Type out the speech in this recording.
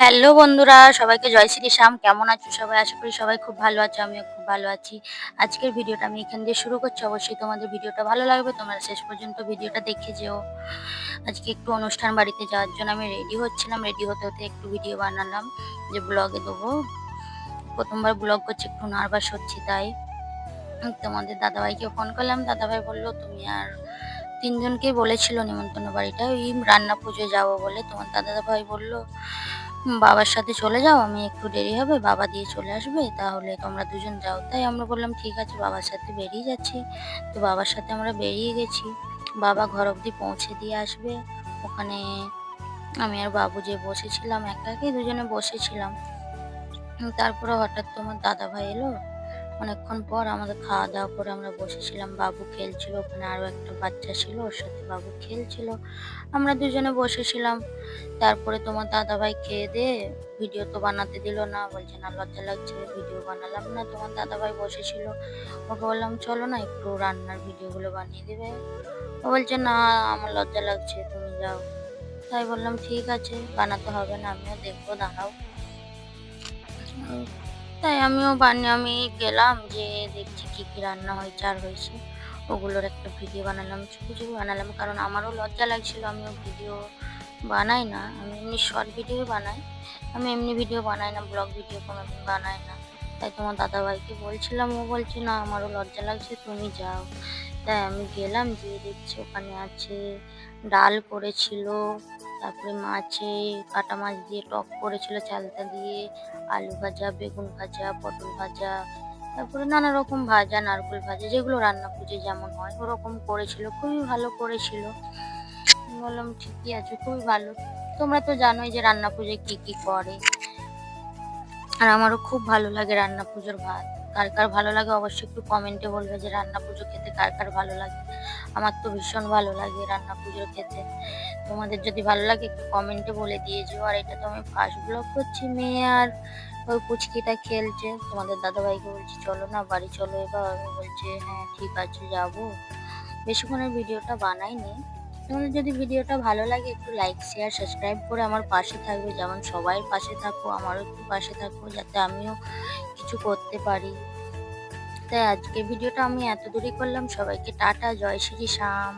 Hello বন্ধুরা, সবাইকে জয় শ্রী শ্যাম কেমন আছো সবাই? আশা করি সবাই খুব ভালো আছো, আমিও খুব ভালো আছি। আজকের ভিডিওটা আমি এখান দিয়ে শুরু করছি। অবশ্যই তোমাদের ভিডিওটা ভালো লাগবে, তোমরা শেষ পর্যন্ত ভিডিওটা দেখে যেও। আজকে একটু অনুষ্ঠান বাড়িতে যাওয়ার জন্য আমি রেডি হচ্ছিলাম। রেডি হতে হতে একটু ভিডিও বানালাম, যে ব্লগে দেবো। প্রথমবার ব্লগ করছি, একটু নার্ভাস হচ্ছি তাই। তোমাদের দাদাভাইকে ফোন করলাম। দাদাভাই বলল, তুমি আর তিনজনকেই বলেছিল নিমন্ত্রণ বাড়িটা, ওই রান্না পুজো যাব বলে। তোমার দাদা ভাই বলল বাবার সাথে চলে যাও, আমি একটু দেরি হবে, বাবা দিয়ে চলে আসবে, তাহলে তোমরা দুজন যাও। তাই আমরা বললাম, ঠিক আছে, বাবার সাথে বেরিয়ে যাচ্ছি। তো বাবার সাথে আমরা বেরিয়ে গেছি। বাবা ঘর অবধি পৌঁছে দিয়ে আসবে। ওখানে আমি আর বাবু যে বসেছিলাম, একাকে দুজনে বসেছিলাম। তারপরে হঠাৎ তোমার দাদা ভাই এলো। অনেকক্ষণ পর আমাদের খাওয়া দাওয়া করে আমরা বসেছিলাম। বাবু খেলছিল, ওখানে আরও একটা বাচ্চা ছিল, ওর সাথে বাবু খেলছিল। আমরা দুজনে বসেছিলাম। তারপরে তোমার দাদা ভাই খেয়ে দিয়ে ভিডিও তো বানাতে দিল না, বলছে, না, লজ্জা লাগছে ভিডিও বানালাম না। তোমার দাদা ভাই বসেছিল। ওকে বললাম, চলো না, একটু রান্নার ভিডিওগুলো বানিয়ে দেবে। ও বলছে, না, আমার লজ্জা লাগছে, তুমি যাও। তাই বললাম, ঠিক আছে, বানাতে হবে না, আমিও দেখব, দাঁড়াও। তাই আমিও বানিয়ে আমি গেলাম যে দেখছি কি কি রান্না হয়েছে আর হয়েছে। ওগুলোর একটা ভিডিও বানালাম, ছবি ছবি বানালাম, কারণ আমারও লজ্জা লাগছিল, আমিও ভিডিও বানাই না। আমি এমনি শর্ট ভিডিও বানাই। আমি এমনি ভিডিও বানাই না ব্লগ ভিডিও কোনোদিন বানাই না। তাই তোমার দাদাভাইকে বলছিলাম, ও বলছে, না, আমারও লজ্জা লাগছে, তুমি যাও। তাই আমি গেলাম, গিয়ে দেখছি ওখানে আছে, ডাল করেছিল তারপরে মাছে কাটা মাছ দিয়ে টক করেছিল চালতা দিয়ে, আলু ভাজা, বেগুন ভাজা, পটল ভাজা, তারপরে নানা রকম ভাজা, নারকেল ভাজা, যেগুলো রান্না পুজো যেমন হয় ওরকম করেছিল, খুবই ভালো করেছিল। বললাম, ঠিকই আছে, খুবই ভালো। তোমরা তো জানোই যে রান্না পুজোয় কি কি করে। আর আমারও খুব ভালো লাগে রান্না পুজোর ভাত। কার কার ভালো লাগে অবশ্যই একটু কমেন্টে বলবে যে রান্না পুজো খেতে কার কার ভালো লাগে। আমার তো ভীষণ ভালো লাগে রান্না পুজো খেতে তোমাদের যদি ভালো লাগে একটু কমেন্টে বলে দিয়ে যেও। আর এটা তো আমি ফার্স্ট ব্লগ করছি মেয়ে আর ওই পুচকিটা খেলছে। তোমাদের দাদাভাইকে বলছি, চলো না বাড়ি চলো এবার। ও বলছে হ্যাঁ ঠিক আছে, যাব। বেশিক্ষণের ভিডিওটা বানাইনি। তোমাদের যদি ভিডিওটা ভালো লাগে, একটু লাইক শেয়ার সাবস্ক্রাইব করে আমার পাশে থাকবে। যেমন সবাই পাশে থাকো, আমারও একটু পাশে থাকো, যাতে আমিও কিছু করতে পারি। তাই আজকে ভিডিওটা আমি এত দূরই করলাম। সবাইকে টাটা, জয় শ্রী শ্যাম।